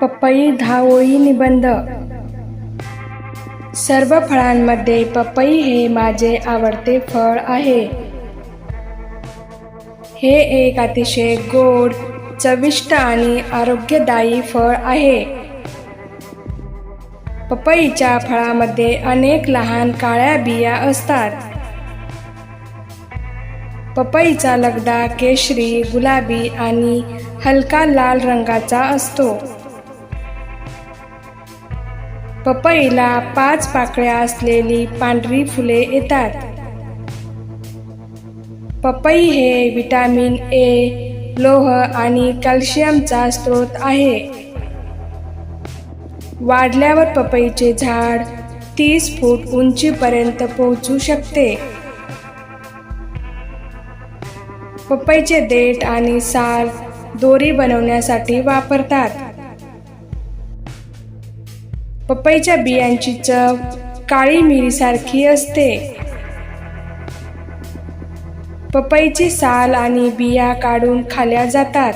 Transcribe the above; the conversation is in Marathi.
पपई धावोई निबंध. सर्व फळांमध्ये पपई हे माझे आवडते फळ आहे. हे एक अतिशय गोड चविष्ट आणि आरोग्यदायी फळ आहे. पपईच्या फळामध्ये अनेक लहान काळ्या बिया असतात. पपईचा लगदा केशरी गुलाबी आणि हलका लाल रंगाचा असतो. पपईला पाच पाकळ्या असलेली पांढरी फुले येतात. पपई हे विटॅमिन ए लोह आणि कॅल्शियमचा स्रोत आहे. वाढल्यावर पपईचे झाड तीस फूट उंचीपर्यंत पोहोचू शकते. पपईचे देठ आणि साल दोरी बनवण्यासाठी वापरतात. पपईच्या बियांची चव काळी मिरीसारखी असते. पपईची साल आणि बिया काढून खाल्या जातात.